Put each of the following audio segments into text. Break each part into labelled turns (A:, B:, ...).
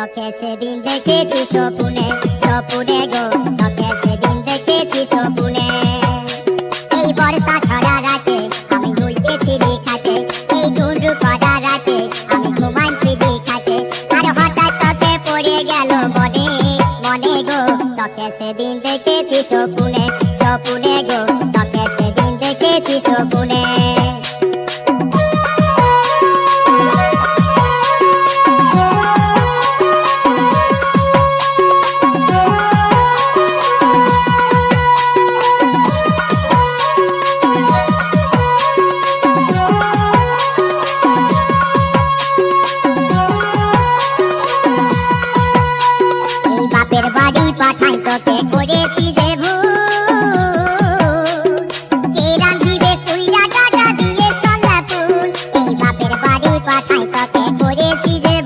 A: তোকে সেদিন দেখেছি স্বপ্নে স্বপ্নে গো, তোকে সেদিন দেখেছি স্বপ্নে। এই বর্ষা ছড়া রাতে আমি ঘুরতেছি খাটে এই ডুন্ডু করা রাতে আমি ঘুমাচ্ছি খাটে আর হঠাৎ তোকে পড়ে গেল মনে মনে গো, তোকে সেদিন দেখেছি স্বপ্নে স্বপ্নে গো, তোকে সেদিন দেখেছি স্বপ্নে। পাঠাই তোকে করেছি যে পাঠাই তোকে করেছি যে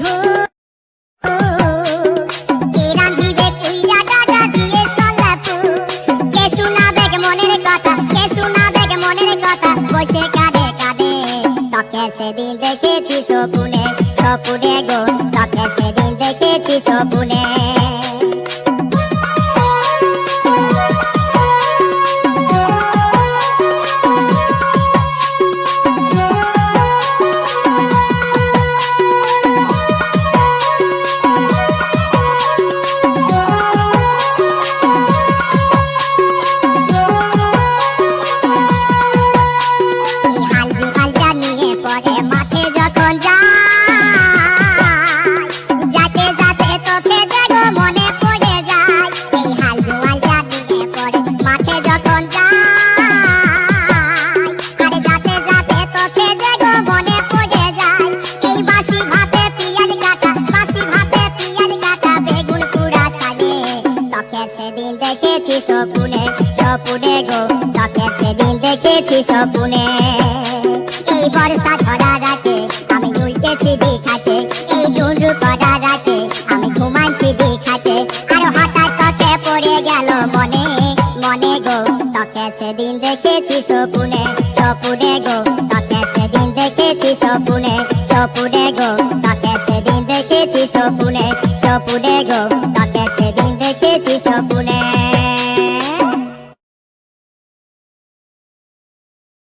A: বসে কাঁদে কাঁদে। সেদিন দেখেছি স্বপ্নে স্বপ্নে গো। তোকে সেদিন দেখেছি স্বপ্নে দেখেছি স্বপ্নে স্বপ্নে গো, তোকে সেদিন দেখেছি স্বপ্নে। এই বর্ষা ছড়া রাতে আমি উল্টেছি খাটে এই ডুন্ডু করা রাতে আমি ঘুমাচ্ছি খাটে আর হঠাৎ তোকে পড়ে গেল মনে মনে গো তাকে সেদিন দেখেছি স্বপ্নে স্বপ্নে গো তোকে সেদিন দেখেছি স্বপ্নে স্বপ্নে গো তোকে দেখেছি স্বপ্নে স্বপ্নে গো তাকে সেদিন দেখেছি স্বপ্নে